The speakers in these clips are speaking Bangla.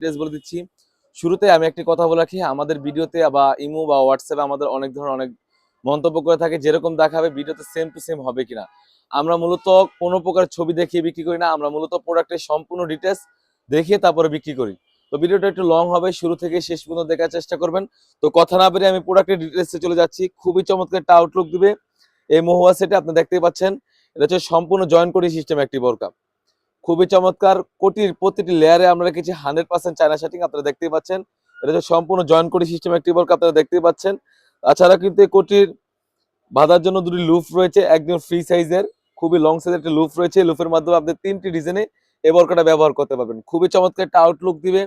ডিটেলস বলে দিচ্ছি। শুরুতে আমি একটি কথা বলে রাখি, আমাদের ভিডিওতে বা ইমো বা হোয়াটসঅ্যাপে আমাদের অনেক ধরনের অনেক মন্তব্য করে থাকে, যেরকম দেখাবে ভিডিওতে সেম টু সেম হবে কিনা। আমরা মূলত কোনো প্রকার ছবি দেখিয়ে বিক্রি করি না, আমরা মূলত প্রোডাক্টের সম্পূর্ণ ডিটেলস দেখিয়ে তারপরে বিক্রি করি। তো ভিডিওটা একটু লং হবে, শুরু থেকে শেষ পর্যন্ত দেখার চেষ্টা করবেন। তো কথা না বেরিয়ে আমি প্রোডাক্টের ডিটেলসে চলে যাচ্ছি। খুবই চমৎকার একটা আউটলুক দিবে। এই মহুয়া সেটে আপনি দেখতেই পাচ্ছেন, এটা হচ্ছে সম্পূর্ণ জয়েন করি সিস্টেম একটি বোরকা খুবই চমৎকার। কোটির প্রতিটি লেয়ারে আমরা রেখেছি হান্ড্রেড পার্সেন্ট চায়না শার্টিং আপনারা দেখতেই পাচ্ছেন। এটা হচ্ছে সম্পূর্ণ জয়েন করি সিস্টেম একটি বোরকা আপনারা দেখতেই পাচ্ছেন। তাছাড়া কিন্তু এই কোটির বাঁধার জন্য দুটি লুফ রয়েছে, একদম ফ্রি সাইজের খুবই লং সাইজের একটা লুফ রয়েছে। লুফের মাধ্যমে আপনি তিনটি ডিজাইনে এই বর্কাটা ব্যবহার করতে পারবেন। খুবই চমৎকার একটা আউটলুক দিবে।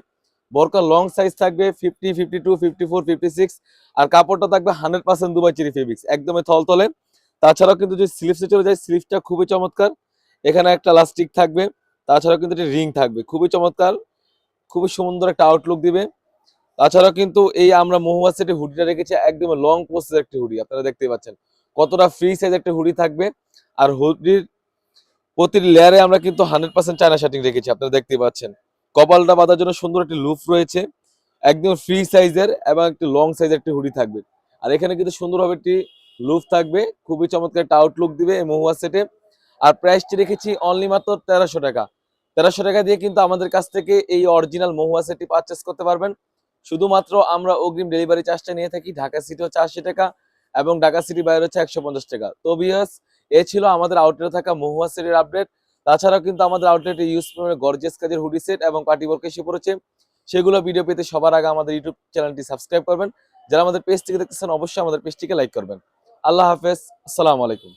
বরকা লং সাইজ থাকবে fifty fifty two fifty four fifty six আর কাপড়টা থাকবে হান্ড্রেড পার্সেন্ট দুবাই চিরি ফেব্রিক্স একদমই থলতলে তাছাড়াও কিন্তু যদি স্লিভসে চলে যায় স্লিভসটা খুবই চমৎকার। এখানে একটা লাস্টিক থাকবে। তাছাড়াও কিন্তু একটা রিং থাকবে। খুবই চমৎকার, খুবই সুন্দর একটা আউটলুক দিবে। তাছাড়াও কিন্তু এই আমরা মহুয়া সেটে হুডিটা রেখেছি, একদম লং পোস্টের একটি হুডি, আপনারা দেখতেই পাচ্ছেন। কতটা ফ্রি সাইজ একটা হুডি থাকবে। আর হুডির প্রতিটি লেয়ারে আমরা কিন্তু হান্ড্রেড পার্সেন্ট চায়না শার্টিং রেখেছি, আপনারা দেখতেই পাচ্ছেন। কপালটা বাঁধার জন্য সুন্দর একটি লুপ রয়েছে, একদম ফ্রি সাইজের এবং একটি লং সাইজের একটি হুডি থাকবে। আর এখানে কিন্তু সুন্দরভাবে একটি লুপ থাকবে, খুবই চমৎকার একটা আউটলুক দিবে এই মহুয়া সেটে আর প্রাইসটি রেখেছি অনলি মাত্র তেরোশো টাকা। তেরোশো টাকা দিয়ে কিন্তু আমাদের কাছ থেকে এই অরিজিনাল মহুয়া সেটটি পারচেস করতে পারবেন। শুধুমাত্র আমরা অগ্রিম ডেলিভারি চার্জটা নিয়ে থাকি, ঢাকা সিটি হচ্ছে আশি টাকা এবং ঢাকা সিটি বাইরে হচ্ছে একশো পঞ্চাশ টাকা। তো বিয়াস এ ছিল আমাদের আউটলেটে থাকা মহুয়া সেটের আপডেট তাছাড়াও কিন্তু আমাদের আউটলেটে ইউজ করে গর্জিয়াস কাজের হুডি সেট এবং পার্টি ওয়ার্ক এসে পড়েছে। সেগুলো ভিডিও পেতে সবার আগে আমাদের ইউটিউব চ্যানেলটি সাবস্ক্রাইব করবেন। যারা আমাদের পেজ থেকে দেখতেছেন, অবশ্যই আমাদের পেজটিকে লাইক করবেন। আল্লাহ হাফেজ, আসসালামু আলাইকুম।